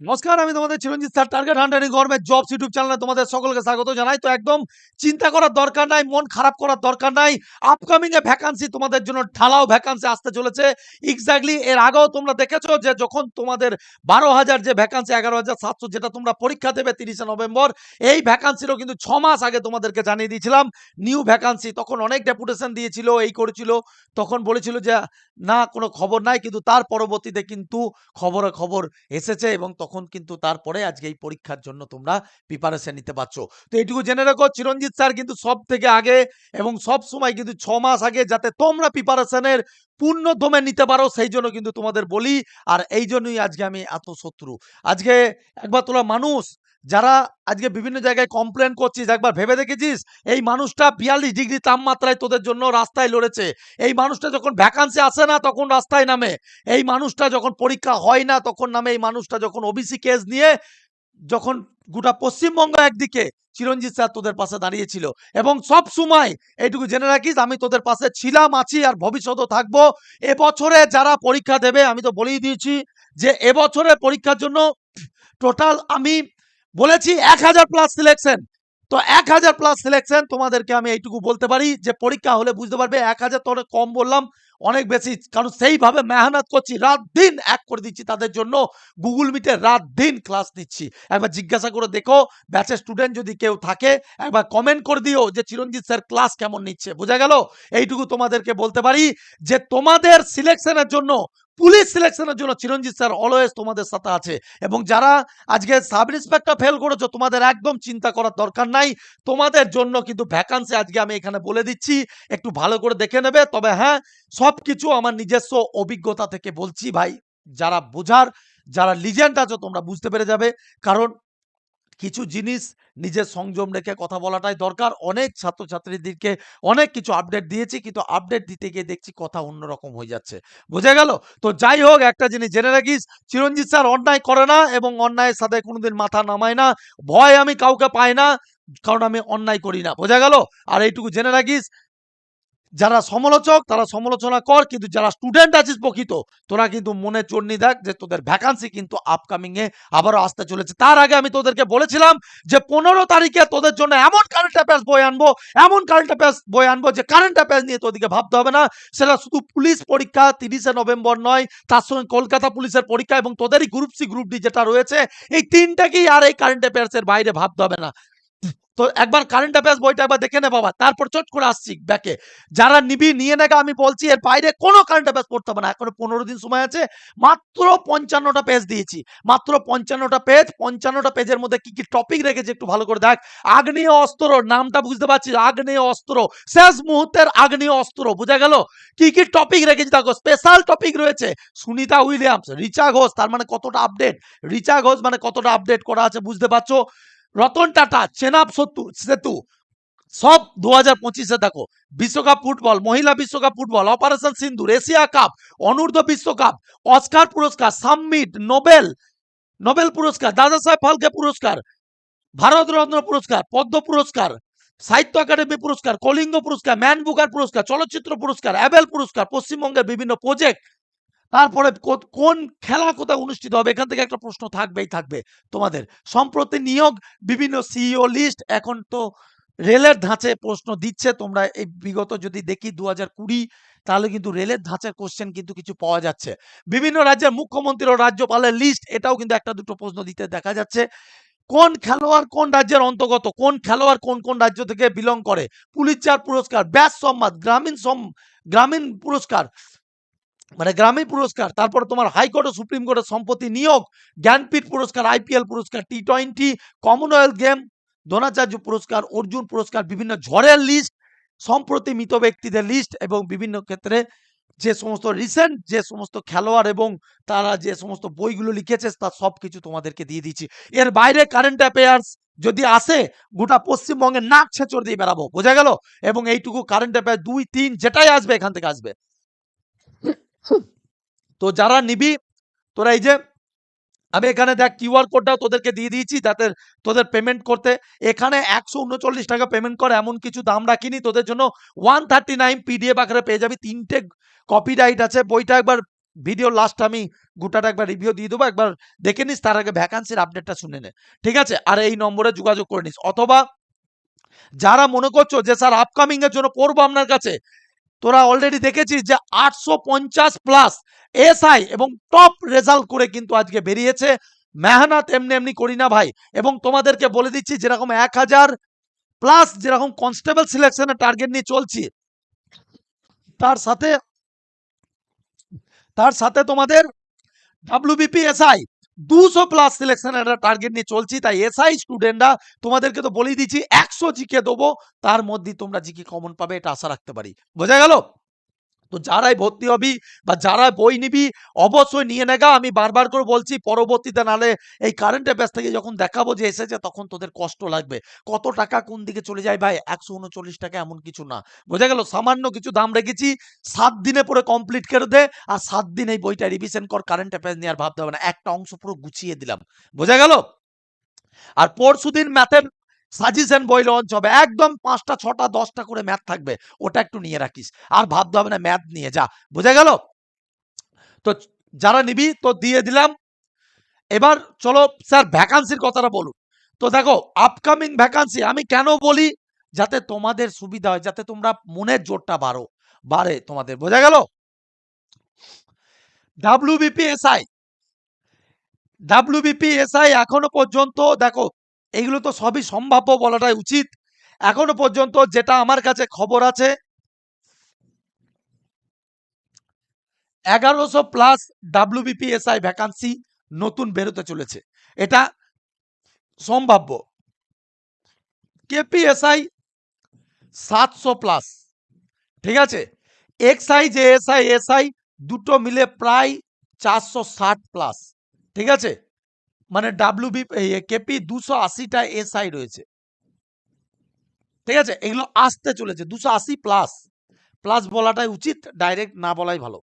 নমস্কার, আমি তোমাদের Chiranjit sir target hunting government jobs YouTube চ্যানেলে তোমাদের সকলকে স্বাগত জানাই। তো একদম চিন্তা করার দরকার নাই, মন খারাপ করার দরকার নাই। আপকামিং এ ভ্যাকান্সি তোমাদের জন্য, ঢালাও ভ্যাকান্সি আসতে চলেছে। এক্স্যাক্টলি এর আগেও তোমরা দেখেছ যে যখন তোমাদের বারো হাজার যে ভ্যাকান্সি এগারো হাজার সাতশো যেটা তোমরা পরীক্ষা দেবে তিরিশে নভেম্বর, এই ভ্যাকান্সিরও কিন্তু ছ মাস আগে তোমাদেরকে জানিয়ে দিয়েছিলাম। নিউ ভ্যাকান্সি তখন অনেক ডেপুটেশন দিয়েছিল, এই করেছিল, তখন বলেছিল যে, না, কোনো খবর নাই। কিন্তু তার পরবর্তীতে কিন্তু খবরে খবর এসেছে এবং তখন কিন্তু তারপরে আজকে এই পরীক্ষার জন্য তোমরা প্রিপারেশন নিতে পারছ। তো এইটুকু জেনে রাখো, চিরঞ্জিত স্যার কিন্তু সব থেকে আগে এবং সব সময় কিন্তু ছ মাস আগে যাতে তোমরা প্রিপারেশনের পূর্ণ দমে নিতে পারো, সেই জন্য কিন্তু তোমাদের বলি। আর এই জন্যই আজকে আমি এত শত্রু। আজকে একবার তোলা মানুষ যারা আজকে বিভিন্ন জায়গায় কমপ্লেন করছিস, একবার ভেবে দেখেছিস? এই মানুষটা বিয়াল্লিশ ডিগ্রি তাপমাত্রায় তোদের জন্য রাস্তায় লড়েছে। এই মানুষটা যখন ভ্যাকান্সি আসে না, তখন রাস্তায় নামে। এই মানুষটা যখন পরীক্ষা হয় না, তখন নামে। এই মানুষটা যখন ওবিসি কেস নিয়ে যখন গোটা পশ্চিমবঙ্গ একদিকে চিরঞ্জিত স্যার তোদের পাশে দাঁড়িয়েছিল। এবং সব সময় এইটুকু জেনে রাখিস, আমি তোদের পাশে ছিলাম, আছি আর ভবিষ্যতেও থাকব। এবছরে যারা পরীক্ষা দেবে, আমি তো বলেই দিয়েছি যে এবছরে পরীক্ষার জন্য টোটাল আমি বলেছি এক হাজার প্লাস সিলেকশন তো এক হাজার প্লাস সিলেকশন তোমাদেরকে আমি এইটুকু বলতে পারি যে পরীক্ষা হলে বুঝতে পারবে, এক হাজার তো অনেক কম বললাম। অনেক বেশি, কারণ সেইভাবে মেহনত করছি, রাত দিন এক করে দিচ্ছি তাদের জন্য। গুগল মিটে রাত দিন ক্লাস নিচ্ছি। একবার জিজ্ঞাসা করে দেখো ব্যাচের স্টুডেন্ট যদি কেউ থাকে, একবার কমেন্ট করে দিও যে, চিরঞ্জিত স্যার ক্লাস কেমন নিচ্ছে? বোঝা গেল? এইটুকু তোমাদেরকে বলতে পারি যে, তোমাদের সিলেকশনের জন্য পুলিশ সিলেকশনের জন্য চিরঞ্জিত স্যার অলওয়েজ তোমাদের সাথে আছে। এবং যারা আজকে সাব ইন্সপেক্টর ফেল করেছ, তোমাদের একদম চিন্তা করার দরকার নাই। তোমাদের জন্য কিন্তু ভ্যাকান্সি আজকে আমি এখানে বলে দিচ্ছি। একটু ভালো করে দেখে নেবে। তবে হ্যাঁ সব কিছু আমার নিজস্ব অভিজ্ঞতা থেকে বলছি ভাই। যারা বোঝার, যারা লিজেন্ড আছো তোমরা বুঝতে পেরে যাবে। কারণ কিছু জিনিস নিজের সংযম রেখে কথা বলাটাই দরকার। অনেক ছাত্রছাত্রীদেরকে অনেক কিছু আপডেট দিয়েছি কিন্তু আপডেট দিতে গিয়ে দেখছি কথা অন্যরকম হয়ে যাচ্ছে। বোঝা গেল? তো যাই হোক, একটা জিনিস জেনে রাখিস, চিরঞ্জিত স্যার অন্যায় করে না এবং অন্যায়ের সাথে কোনোদিন মাথা নামায় না। ভয় আমি কাউকে পাই না, কারণ আমি অন্যায় করি না। বোঝা গেল? আর এইটুকু জেনে রাখিস যারা সমালোচক, তারা সমালোচনা কর, কিন্তু যারা স্টুডেন্ট আছিস প্রকৃত, তোরা কিন্তু মনে চন্নি দেখ যে তোদের ভ্যাকান্সি কিন্তু আপকামিং এ আবারও আসতে চলেছে। তার আগে আমি তোদেরকে বলেছিলাম যে পনেরো তারিখে তোদের জন্য এমন কারেন্ট অ্যাফেয়ার্স বই আনব, এমন কারেন্ট অ্যাফেয়ার্স বই আনব যে কারেন্ট অ্যাফেয়ার্স নিয়ে তোদেরকে ভাবতে হবে না। সেটা শুধু পুলিশ পরীক্ষা তিরিশে নভেম্বর নয়, তার সঙ্গে কলকাতা পুলিশের পরীক্ষা এবং তোদেরই গ্রুপ সি গ্রুপ ডি যেটা রয়েছে, এই তিনটাকেই আর এই কারেন্ট অ্যাফেয়ার্স এর বাইরে ভাবতে হবে না। তো একবার কারেন্ট অ্যাফেয়ার্স বইটা একবার দেখে নে বাবা, তারপর চট করে আসছি ব্যাকে যারা নিবি নিয়ে নেগা, আমি বলছি, এর বাইরে কোনো কারেন্ট অ্যাফেয়ার্স পড়তে হবে না। এখনও পনেরো দিন সময় আছে, মাত্র পঞ্চান্নটা পেজ দিয়েছি। মাত্র পঞ্চান্নটা পেজ পঞ্চান্নটা পেজের মধ্যে কি কি টপিক রেখেছি একটু ভালো করে দেখ। আগ্নেয় অস্ত্র, নামটা বুঝতে পারছিস? আগ্নেয় অস্ত্র। শেষ মুহূর্তের আগ্নেয় অস্ত্র, বুঝা গেল? কি কি টপিক রেখেছি দেখো স্পেশাল টপিক রয়েছে। সুনিতা উইলিয়ামস, রিচা ঘোষ, তার মানে কতটা আপডেট রিচা ঘোষ মানে কতটা আপডেট করা আছে বুঝতে পারছ? রতন টাটা, চেনাব সত্তু, সেতু। সব দু হাজার পঁচিশে দেখো। বিশ্বকাপ ফুটবল, মহিলা বিশ্বকাপ football, operation Sindoor, Asia cup, অনূর্ধ্ব বিশ্বকাপ, অস্কার পুরস্কার সামিট নোবেল নোবেল পুরস্কার, দাদা সাহেব ফালকে পুরস্কার, ভারত রত্ন পুরস্কার, পদ্ম পুরস্কার, সাহিত্য একাডেমি পুরস্কার, কলিঙ্গ পুরস্কার, ম্যান বুকার পুরস্কার, চলচ্চিত্র পুরস্কার, অ্যাবেল পুরস্কার, পশ্চিমবঙ্গের বিভিন্ন প্রজেক্ট তারপরে কোন খেলা কোথায় অনুষ্ঠিত হবে? এখান থেকে একটা প্রশ্ন থাকবেই থাকবে তোমাদের। সম্প্রতি নিয়োগ, বিভিন্ন সিইও লিস্ট এখন তো রেলের ধাঁচে প্রশ্ন দিচ্ছে। তোমরা এই বিগত যদি দেখি দু হাজার কুড়ি, তাহলে কিন্তু রেলের ধাঁচের কোশ্চেন কিন্তু কিছু পাওয়া যাচ্ছে। বিভিন্ন রাজ্যের মুখ্যমন্ত্রী ও রাজ্যপালের লিস্ট এটাও কিন্তু একটা দুটো প্রশ্ন দিতে দেখা যাচ্ছে। কোন খেলোয়াড় কোন রাজ্যের অন্তর্গত? কোন খেলোয়াড় কোন কোন রাজ্য থেকে বিলং করে? পুলিচার পুরস্কার, ব্যাস সম্মান গ্রামীণ গ্রামীণ পুরস্কার। মানে গ্রামীণ পুরস্কার, তারপর তোমার হাইকোর্ট ও সুপ্রিম কোর্টের সম্পত্তি নিয়োগ, জ্ঞানপীঠ পুরস্কার, আইপিএল পুরস্কার T twenty Commonwealth game Dronacharya পুরস্কার, অর্জুন পুরস্কার, বিভিন্ন ঝড়ের লিস্ট সম্প্রতি মৃত ব্যক্তিদের লিস্ট এবং বিভিন্ন ক্ষেত্রে যে সমস্ত রিসেন্ট যে সমস্ত খেলোয়াড় এবং তারা যে সমস্ত বইগুলো লিখেছে তার সব কিছু তোমাদেরকে দিয়ে দিচ্ছি। এর বাইরে কারেন্ট অ্যাফেয়ার্স যদি আসে, গোটা পশ্চিমবঙ্গে নাক ছেঁচড় দিয়ে বেড়াবো, বোঝা গেল? এবং এইটুকু কারেন্ট অ্যাফেয়ার দুই, তিন, যেটাই আসবে, এখান থেকে আসবে। তো যারা নিবি, তোরা এই যে, আমি এখানে দেখ কিউআর কোডটাও তোদেরকে দিয়ে দিয়েছি যাতে তোদের পেমেন্ট করতে। এখানে একশো উনচল্লিশ টাকা পেমেন্ট করে, এমন কিছু দাম রাখিনি। তোদের জন্য ওয়ান থার্টি নাইন পিডিএফ আকারে পেয়ে যাবি। তিনটে কপি রাইট আছে। বইটা একবার ভিডিও লাস্ট আমি গোটাটা একবার রিভিউ দিয়ে দেবো। একবার দেখে নিস, তার আগে ভ্যাকান্সির আপডেটটা শুনে নে। ঠিক আছে? আর এই নম্বরে যোগাযোগ করে নিস। অথবা যারা মনে করছ যে, স্যার আপকামিং এর জন্য পড়ব আপনার কাছে তোরা অলরেডি দেখেছিস যে আটশো পঞ্চাশ প্লাস এসআই এবং টপ রেজাল্ট করে কিন্তু আজকে বেরিয়েছে। মেহনত এমনি এমনি করি না ভাই। এবং তোমাদেরকে বলে দিচ্ছি, যেরকম এক হাজার প্লাস যেরকম কনস্টেবল সিলেকশনের টার্গেট নিয়ে চলছি, তার সাথে তার সাথে তোমাদের ডাব্লিউবিপি এসআই দুশো প্লাস সিলেকশন একটা টার্গেট নিয়ে চলছি, তাই এসআই স্টুডেন্টরা তোমাদেরকে তো বলেই দিচ্ছি, একশো জিকে দেবো, তার মধ্যে তোমরা জিকে কমন পাবে, এটা আশা রাখতে পারি। বোঝা গেল? তো যারাই ভর্তি হবি বা যারা বই নিবি, অবশ্যই নিয়ে নেগা। আমি বারবার করে বলছি, পরবর্তীতে নালে এই কারেন্ট অ্যাফেয়ার্স থেকে যখন দেখাবো যে এসেছে, তখন তোদের কষ্ট লাগবে। কত টাকা কোন দিকে চলে যায় ভাই? একশো উনচল্লিশ টাকা এমন কিছু না। বোঝা গেল, সামান্য কিছু দাম রেখেছি, সাত দিনে পরে কমপ্লিট করে দে, আর সাত দিন এই বইটা রিভিশন কর কারেন্ট অ্যাফেয়ার্স নিয়ে আর ভাবতে হবে না। একটা অংশ পুরো গুছিয়ে দিলাম। বোঝা গেল? আর পরশু দিন ম্যাথের সাজেশন বই লঞ্চ হবে। একদম পাঁচটা, ছটা, দশটা করে ম্যাথ থাকবে। ওটা একটু নিয়ে রাখিস। আর ভাবতে হবে না ম্যাথ নিয়ে যা। বোঝা গেল? তো যারা নিবি, তো দিয়ে দিলাম। এবার চলো স্যার ভ্যাকান্সির কথাটা বলুন। তো দেখো আপকামিং ভ্যাকান্সি আমি কেন বলি? যাতে তোমাদের সুবিধা হয়, যাতে তোমরা মনের জোরটা বাড়ো। বাড়ে তোমাদের, বোঝা গেল? ডাব্লিউবিপিএসআই ডাব্লিউবিপিএসআই এখনও পর্যন্ত, দেখো এইগুলো তো সবই সম্ভাব্য বলাটাই উচিত। এখনও পর্যন্ত যেটা আমার কাছে খবর আছে, এগারোশো প্লাস ডাব্লিউবিপিএসআই ভ্যাকান্সি নতুন বেরোতে চলেছে। এটা সম্ভাব্য। কেপিএসআই সাতশো প্লাস ঠিক আছে? এক্সআই যে এসআই এসআই দুটো মিলে প্রায় চারশো ষাট প্লাস ঠিক আছে? মানে ডাব্লিউবি কেপি দুশো আশিটা এসআই রয়েছে। ঠিক আছে? এগুলো আসতে চলেছে। দুশো আশি প্লাস প্লাস বলাটাই উচিত ডাইরেক্ট না বলাই ভালো।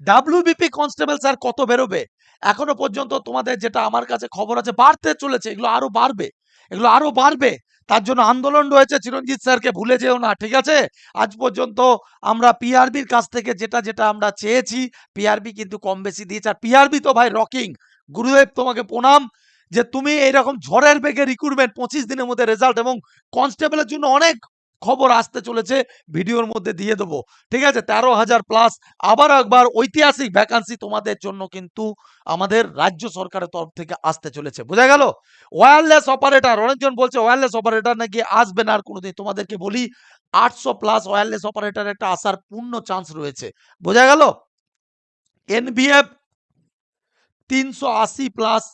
ডাব্লিউবিপি কনস্টেবল স্যার কত বেরোবে? এখনও পর্যন্ত তোমাদের যেটা আমার কাছে খবর আছে, বাড়তে চলেছে। এগুলো আরও বাড়বে। এগুলো আরও বাড়বে। তার জন্য আন্দোলন রয়েছে। চিরঞ্জিত স্যারকে ভুলে যেও না, ঠিক আছে? আজ পর্যন্ত আমরা পিআরবির কাছ থেকে যেটা যেটা আমরা চেয়েছি পিআরবি কিন্তু কম বেশি দিয়েছে। আর পিআরবি তো ভাই রকিং গুরুদেব তোমাকে প্রণাম যে তুমি এইরকম ঝড়ের বেগে রিক্রুটমেন্ট পঁচিশ দিনের মধ্যে রেজাল্ট এবং কনস্টেবলের জন্য অনেক খবর আসতে চলেছে, ভিডিওর মধ্যে দিয়ে দেবো। ঠিক আছে? তেরো হাজার প্লাস আবার একবার ঐতিহাসিক ভ্যাকান্সি তোমাদের জন্য কিন্তু আমাদের রাজ্য সরকারের তরফ থেকে আসতে চলেছে। বোঝা গেল? ওয়্যারলেস অপারেটর অনেকজন বলছে ওয়্যারলেস অপারেটর নাকি আসবে না আর কোনোদিন। তোমাদেরকে বলি, আটশো প্লাস ওয়্যারলেস অপারেটর একটা আসার পূর্ণ চান্স রয়েছে। বোঝা গেল? এনভিএফ তিনশো আশি প্লাস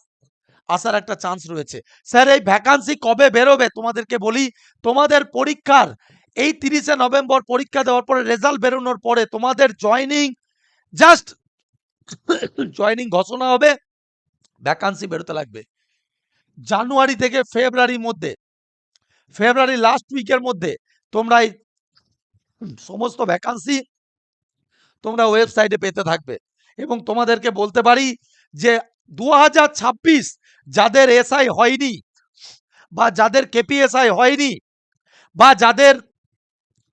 আসার একটা চান্স রয়েছে। স্যার, এই ভ্যাকান্সি কবে বেরোবে? তোমাদেরকে বলি, তোমাদের পরীক্ষার এই তিরিশে নভেম্বর পরীক্ষা দেওয়ার পরে রেজাল্ট বেরোনোর পরে তোমাদের জয়নিং জাস্ট জয়নিং ঘোষণা হবে ভ্যাকান্সি বেরোতে লাগবে। জানুয়ারি থেকে ফেব্রুয়ারির মধ্যে, ফেব্রুয়ারি লাস্ট উইকের মধ্যে তোমরা এই সমস্ত ভ্যাকান্সি তোমরা ওয়েবসাইটে পেতে থাকবে। এবং তোমাদেরকে বলতে পারি যে দু হাজার ছাব্বিশ যাদের এসআই হয়নি বা যাদের কেপিএসআই হয়নি বা যাদের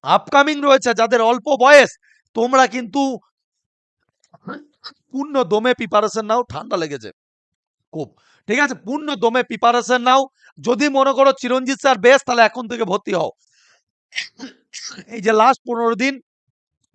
আপকামিং রয়েছে, যাদের অল্প বয়স, তোমরা কিন্তু পূর্ণ দমে প্রিপারেশন নাও, ঠান্ডা লেগেছে খুব। ঠিক আছে? পূর্ণ দমে প্রিপারেশন নাও। যদি মনে করো চিরঞ্জিত স্যার বেশ, তাহলে এখন থেকে ভর্তি হও। এই যে লাস্ট পনেরো দিন,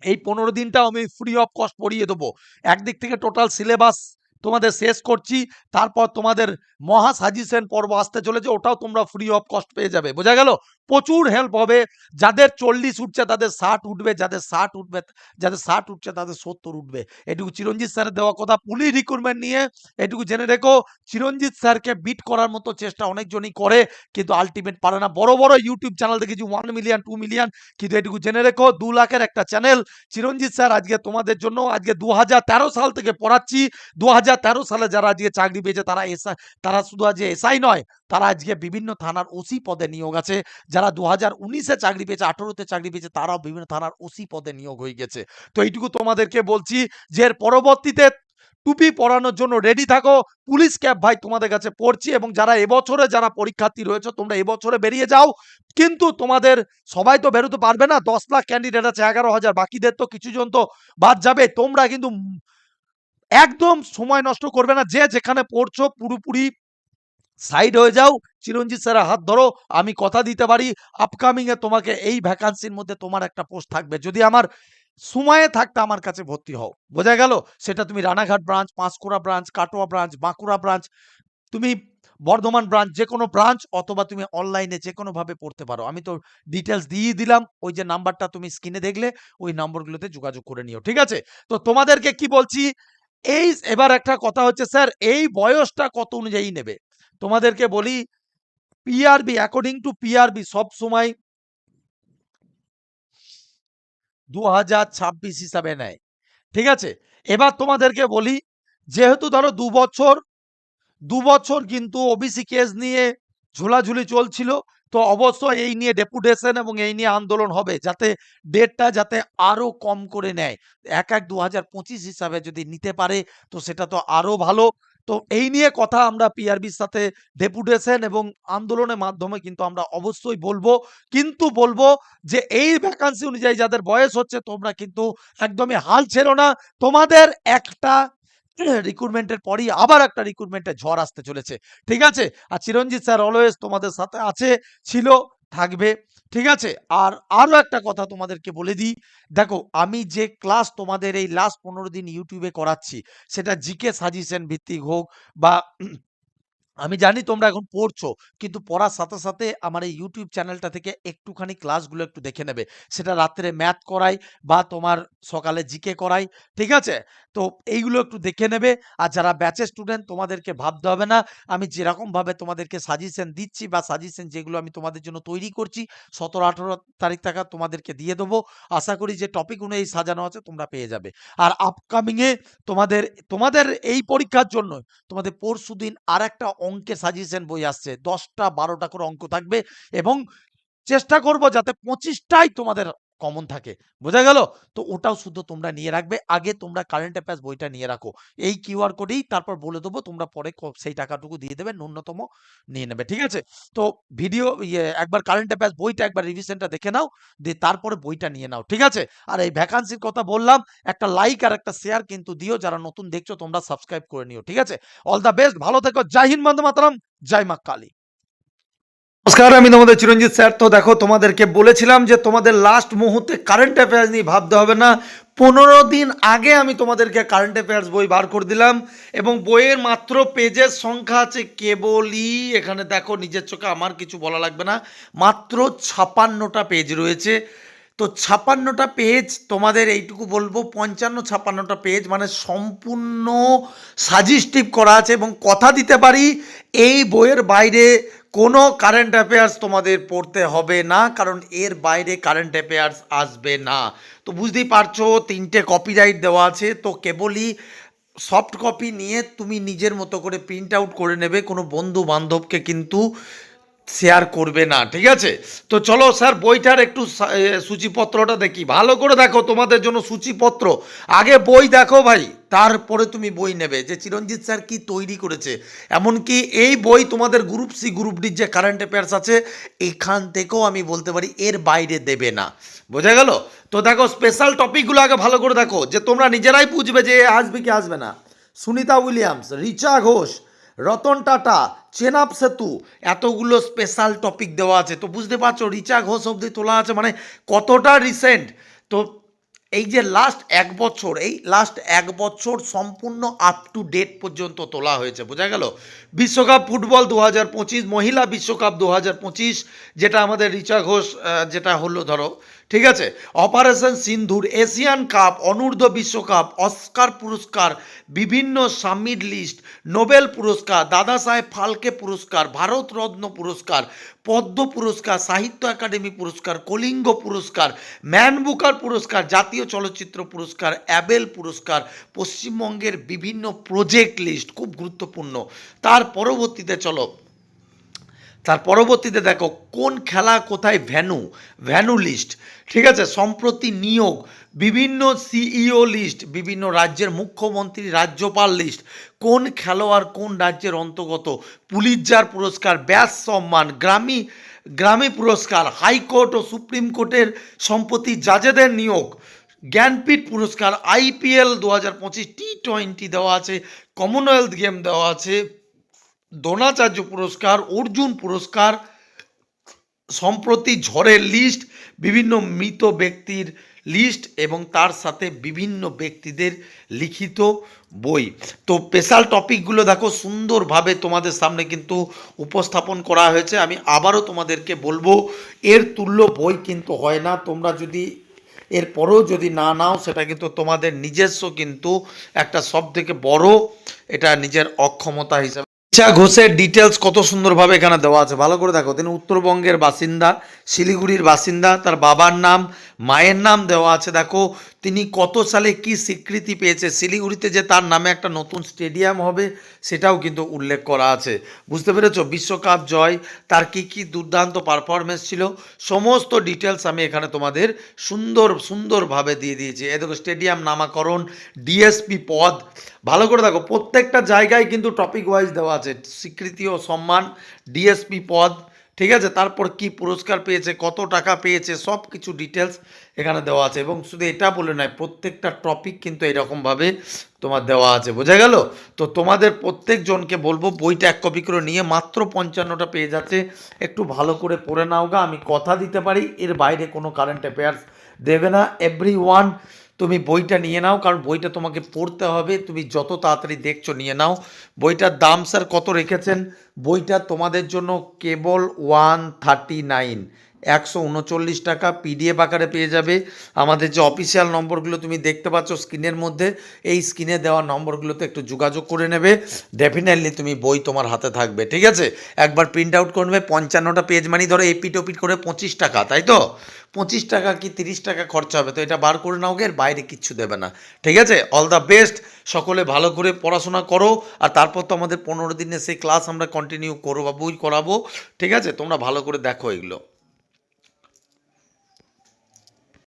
এই পনেরো দিনটাও আমি ফ্রি অফ কস্ট পড়িয়ে দেবো। একদিক থেকে টোটাল সিলেবাস তোমাদের শেষ করছি, তারপর তোমাদের মহা সাজেশন পর্ব আসতে চলেছে, ওটাও তোমরা ফ্রি অফ কস্ট পেয়ে যাবে। বোঝা গেল? প্রচুর হেল্প হবে। যাদের চল্লিশ উঠছে, তাদের ষাট উঠবে, যাদের ষাট উঠবে, যাদের ষাট উঠছে, তাদের সত্তর উঠবে। এটুকু চিরঞ্জিত স্যারের দেওয়া কথা, পুলিশ রিক্রুটমেন্ট নিয়ে এটুকু জেনে রেখো, চিরঞ্জিত স্যারকে বিট করার মতো চেষ্টা অনেকজনই করে, কিন্তু আলটিমেট পারে না। বড় বড় ইউটিউব চ্যানেল দেখেছি ওয়ান মিলিয়ন টু মিলিয়ন কিন্তু এটুকু জেনে রেখো, দু লাখের একটা চ্যানেল চিরঞ্জিত স্যার, আজকে তোমাদের জন্য, আজকে দু হাজার তেরো সাল থেকে পড়াচ্ছি, দু হাজার সালে যারা আজকে চাকরি পেয়েছে, তারা এসআই তারা শুধু আজকে এসআই নয়, তারা আজকে বিভিন্ন থানার ওসি পদে নিয়োগ আছে। যারা দু হাজার উনিশে চাকরি পেয়েছে, আঠারোতে চাকরি পেয়েছে, তারাও বিভিন্ন থানার ওসি পদে নিয়োগ হয়ে গেছে। তো এইটুকু তোমাদেরকে বলছি যে এর পরবর্তীতে টুপি পরানোর জন্য রেডি থাকো। পুলিশ ক্যাব ভাই তোমাদের কাছে পড়ছি এবং যারা এবছরে যারা পরীক্ষার্থী রয়েছে, তোমরা এবছরে বেরিয়ে যাও। কিন্তু তোমাদের সবাই তো বেরোতে পারবে না, দশ লাখ ক্যান্ডিডেট আছে, এগারো হাজার, বাকিদের তো কিছু জন তো বাদ যাবে। তোমরা কিন্তু একদম সময় নষ্ট করবে না। যে যেখানে পড়ছো, পুরোপুরি সাইড হয়ে যাও। চিরঞ্জিত স্যারের হাত ধরো, আমি কথা দিতে পারি। আপকামিং এ তোমাকে এই ভ্যাকান্সির মধ্যে তোমার একটা পোস্ট থাকবে। যদি আমার সময়ে থাকতে আমার কাছে ভর্তি হও। বোঝা গেল? সেটা তুমি Ranaghat branch Panskura branch Katwa branch Bankura branch তুমি বর্ধমান ব্রাঞ্চ যে কোনো ব্রাঞ্চ অথবা তুমি অনলাইনে যে কোনো ভাবে পড়তে পারো। আমি তো ডিটেলস দিয়ে দিলাম। ওই যে নাম্বারটা তুমি স্ক্রিনে দেখলে, ওই নম্বরগুলোতে যোগাযোগ করে নিও। ঠিক আছে? তো তোমাদেরকে কি বলছি? এই এবার একটা কথা হচ্ছে, স্যার, এই বয়সটা কত অনুযায়ী নেবে? তোমাদেরকে বলি পিআরবি অ্যাকর্ডিং টু পিআরবি সব সময় দু হাজার ছাব্বিশ হিসাবে নেয়। ঠিক আছে? এবার তোমাদেরকে বলি, যেহেতু ধরো দু বছর দু বছর কিন্তু ওবিসি কেস নিয়ে ঝোলাঝুলি চলছিল তো অবশ্যই এই নিয়ে ডেপুটেশন এবং এই নিয়ে আন্দোলন হবে যাতে ডেটটা যাতে আরও কম করে নেয়। এক এক দু হাজার হিসাবে যদি নিতে পারে, তো সেটা তো আরও ভালো। তো এই নিয়ে কথা আমরা পিআরবির সাথে ডেপুটেশন এবং আন্দোলনের মাধ্যমে কিন্তু আমরা অবশ্যই বলব। কিন্তু বলব যে এই ভ্যাকান্সি অনুযায়ী যাদের বয়স হচ্ছে, তোমরা কিন্তু একদমই হাল ছেড়ো না। তোমাদের একটা রিক্রুটমেন্টের পরই আবার একটা রিক্রুটমেন্টের ঝড় আসতে চলেছে। ঠিক আছে? আর চিরঞ্জিত স্যার অলওয়েজ তোমাদের সাথে আছে, ছিল, থাকবে। ঠিক আছে? আর আরও একটা কথা তোমাদেরকে বলে দিই। দেখো, আমি যে ক্লাস তোমাদের এই লাস্ট পনেরো দিন ইউটিউবে করাচ্ছি, সেটা জিকে সাজেশন ভিত্তিক হোক বা আমি জানি তোমরা এখন পড়ছো, কিন্তু পড়ার সাথে সাথে আমার এই ইউটিউব চ্যানেলটা থেকে একটুখানি ক্লাসগুলো একটু দেখে নেবে। সেটা রাত্রে ম্যাথ করাই বা তোমার সকালে জিকে করাই। ঠিক আছে? তো এইগুলো একটু দেখে নেবে। আর যারা ব্যাচের স্টুডেন্ট তোমাদেরকে ভাবতে হবে না। আমি যেরকম ভাবে তোমাদেরকে সাজেশন দিচ্ছি বা সাজেশন যেগুলো আমি তোমাদের জন্য তৈরি করছি, সতেরো, আঠেরো তারিখ থেকে তোমাদেরকে দিয়ে দেবো। আশা করি যে টপিক অনুযায়ী সাজানো আছে, তোমরা পেয়ে যাবে। আর আপকামিংয়ে তোমাদের তোমাদের এই পরীক্ষার জন্য তোমাদের পরশু দিন আর একটা অঙ্কের সাজেশন বই আসছে। দশটা, বারোটা করে অঙ্ক থাকবে এবং চেষ্টা করব যাতে পঁচিশটাই তোমাদের কমন থাকে। বোঝা গেল? তো ওটাও শুধু তোমরা নিয়ে রাখবে। আগে তোমরা কারেন্ট অ্যাফেয়ার্স বইটা নিয়ে রাখো। এই কিউআর কোডেই তারপর বলে দেবো, তোমরা পরে সেই টাকাটুকু দিয়ে দেবে, ন্যূনতম নিয়ে নেবে, ঠিক আছে? তো ভিডিও ইয়ে একবার কারেন্ট অ্যাফেয়ার্স বইটা একবার রিভিশনটা দেখে নাও, দিয়ে তারপরে বইটা নিয়ে নাও, ঠিক আছে? আর এই ভ্যাকান্সির কথা বললাম, একটা লাইক আর একটা শেয়ার কিন্তু দিও, যারা নতুন দেখছ তোমরা সাবস্ক্রাইব করে নিও, ঠিক আছে? অল দ্য বেস্ট ভালো থেকো, জয় হিন্দ মাতরম, জয় মা কালী। নমস্কার, আমি তোমাদের চিরঞ্জিত স্যার। তো দেখো, তোমাদেরকে বলেছিলাম যে তোমাদের লাস্ট মুহূর্তে কারেন্ট অ্যাফেয়ার্স নিয়ে ভাবতে হবে না। পনেরো দিন আগে আমি তোমাদেরকে কারেন্ট অ্যাফেয়ার্স বই বার করে দিলাম এবং বইয়ের মাত্র পেজের সংখ্যা আছে কেবলই, এখানে দেখো, নিজের চোখে আমার কিছু বলা লাগবে না, মাত্র ছাপান্নটা পেজ রয়েছে। তো ছাপান্নটা পেজ তোমাদের এইটুকু বলব, পঞ্চান্ন ছাপান্নটা পেজ মানে সম্পূর্ণ সাজেস্টিভ করা আছে এবং কথা দিতে পারি, এই বইয়ের বাইরে কোনো কারেন্ট অ্যাফেয়ার্স তোমাদের পড়তে হবে না, কারণ এর বাইরে কারেন্ট অ্যাফেয়ার্স আসবে না। তো বুঝতেই পারছ, তিনটে কপিরাইট দেওয়া আছে, তো কেবলই সফট কপি নিয়ে তুমি নিজের মতো করে প্রিন্ট আউট করে নেবে, কোনো বন্ধু বান্ধবকে কিন্তু শেয়ার করবে না, ঠিক আছে? তো চলো স্যার বইটার একটু সূচিপত্রটা দেখি। ভালো করে দেখো তোমাদের জন্য সূচিপত্র। আগে বই দেখো ভাই, তারপরে তুমি বই নেবে। যে চিরঞ্জিত স্যার কি তৈরি করেছে, এমনকি এই বই তোমাদের গ্রুপ সি গ্রুপ ডির যে কারেন্ট অ্যাফেয়ার্স আছে, এখান থেকেও আমি বলতে পারি এর বাইরে দেবে না। বোঝা গেল? তো দেখো স্পেশাল টপিকগুলো আগে ভালো করে দেখো। যে তোমরা নিজেরাই বুঝবে যে আসবে কি আসবে না। সুনিতা উইলিয়ামস, রিচা ঘোষ রতন টাটা, চেনাব সেতু, এতগুলো স্পেশাল টপিক দেওয়া আছে। তো বুঝতে পারছ, রিচা ঘোষ অবধি তোলা আছে মানে কতটা রিসেন্ট তো এই যে লাস্ট এক বছর, এই লাস্ট এক বছর সম্পূর্ণ আপ টু ডেট পর্যন্ত তোলা হয়েছে, বোঝা গেল? বিশ্বকাপ ফুটবল দু হাজার পঁচিশ, মহিলা বিশ্বকাপ দু হাজার পঁচিশ, যেটা আমাদের রিচা ঘোষ যেটা হলো, ধরো ঠিক আছে? অপারেশন সিন্ধুর এশিয়ান কাপ অনূর্ধ্ব বিশ্বকাপ অস্কার পুরস্কার, বিভিন্ন সামিট লিস্ট নোবেল পুরস্কার, দাদা সাহেব ফালকে পুরস্কার, ভারত রত্ন পুরস্কার, পদ্ম পুরস্কার, সাহিত্য একাডেমি পুরস্কার, কলিঙ্গ পুরস্কার ম্যান বুকার পুরস্কার, জাতীয় চলচ্চিত্র পুরস্কার অ্যাবেল পুরস্কার, পশ্চিমবঙ্গের বিভিন্ন প্রজেক্ট লিস্ট খুব গুরুত্বপূর্ণ। তার পরবর্তীতে চলো। তার পরবর্তীতে দেখো, কোন খেলা কোথায় ভ্যানু? Venue list. ঠিক আছে? সম্প্রতি নিয়োগ, বিভিন্ন সিইও লিস্ট, বিভিন্ন রাজ্যের মুখ্যমন্ত্রী, রাজ্যপাল লিস্ট। কোন খেলোয়াড় কোন রাজ্যের অন্তর্গত? পুলিৎজার পুরস্কার, ব্যাস সম্মান, গ্রামী গ্রামী পুরস্কার, হাইকোর্ট ও সুপ্রিম কোর্টের সম্প্রতি জাজেদের নিয়োগ। জ্ঞানপীঠ পুরস্কার, আইপিএল দু হাজার পঁচিশ, টি টোয়েন্টি দেওয়া আছে, কমনওয়েলথ গেম দেওয়া আছে। দ্রোণাচার্য পুরস্কার, অর্জুন পুরস্কার, সম্প্রতি ঝড়ের লিস্ট বিভিন্ন মৃত ব্যক্তির লিস্ট এবং তার সাথে বিভিন্ন ব্যক্তিদের লিখিত বই। তো স্পেশাল টপিকগুলো দেখো, সুন্দরভাবে তোমাদের সামনে কিন্তু উপস্থাপন করা হয়েছে। আমি আবারও তোমাদেরকে বলব, এর তুল্য বই কিন্তু হয় না। তোমরা যদি এরপরেও যদি না নাও, সেটা কিন্তু তোমাদের নিজস্ব কিন্তু একটা সব থেকে বড়, এটা নিজের অক্ষমতা হিসাবে ইচ্ছা ঘোষের ডিটেলস কত সুন্দরভাবে এখানে দেওয়া আছে। ভালো করে দেখো, তিনি উত্তরবঙ্গের বাসিন্দা, শিলিগুড়ির বাসিন্দা, তার বাবার নাম মায়ের নাম দেওয়া আছে। দেখো, তিনি কত সালে কি স্বীকৃতি পেয়েছে? শিলিগুড়িতে যে তার নামে একটা নতুন স্টেডিয়াম হবে, সেটাও কিন্তু উল্লেখ করা আছে। বুঝতে পেরেছ? বিশ্বকাপ জয়, তার কি কি দুর্দান্ত পারফরমেন্স ছিল? সমস্ত ডিটেলস আমি এখানে তোমাদের সুন্দর, সুন্দরভাবে দিয়ে দিয়েছি। এ দেখো, স্টেডিয়াম নামাকরণ ডিএসপি পদ। ভালো করে দেখো, প্রত্যেকটা জায়গায় কিন্তু টপিক ওয়াইজ দেওয়া আছে। স্বীকৃতি ও সম্মান ডিএসপি পদ। ঠিক আছে? তারপর কি পুরস্কার পেয়েছে, কত টাকা পেয়েছে, সব কিছু ডিটেলস এখানে দেওয়া আছে। এবং শুধু এটা বলে নয়, প্রত্যেকটা টপিক কিন্তু এরকমভাবে তোমার দেওয়া আছে। বোঝা গেল? তো তোমাদের প্রত্যেকজনকে বলব, বইটা এক কপি করে নিয়ে মাত্র পঞ্চান্নটা পেয়ে যাচ্ছে। একটু ভালো করে পড়ে নাও গা, আমি কথা দিতে পারি, এর বাইরে কোনো কারেন্ট অ্যাফেয়ার্স দেবে না। এভরি ওয়ান তুমি বইটা নিয়ে নাও, কারণ বইটা তোমাকে পড়তে হবে। তুমি যত তাড়াতাড়ি দেখছ, নিয়ে নাও। বইটার দাম স্যার কত রেখেছেন? বইটা তোমাদের জন্য কেবল ওয়ান থার্টি নাইন একশো উনচল্লিশ টাকা পিডিএফ আকারে পেয়ে যাবে। আমাদের যে অফিসিয়াল নম্বরগুলো তুমি দেখতে পাচ্ছ স্ক্রিনের মধ্যে, এই স্ক্রিনে দেওয়া নম্বরগুলোতে একটু যোগাযোগ করে নেবে। ডেফিনেটলি তুমি বই তোমার হাতে থাকবে, ঠিক আছে? একবার প্রিন্ট আউট করবে পঞ্চান্নটা পেজ মানি ধরো এপিট ওপিট করে পঁচিশ টাকা, তাই তো? পঁচিশ টাকা কি তিরিশ টাকা খরচা হবে? তো এটা বার করে নাও এর বাইরে কিচ্ছু দেবে না, ঠিক আছে? অল দ্য বেস্ট সকলে ভালো করে পড়াশোনা করো, আর তারপর তো আমাদের পনেরো দিনের সেই ক্লাস আমরা কন্টিনিউ করব, বই করাবো, ঠিক আছে? তোমরা ভালো করে দেখো এগুলো।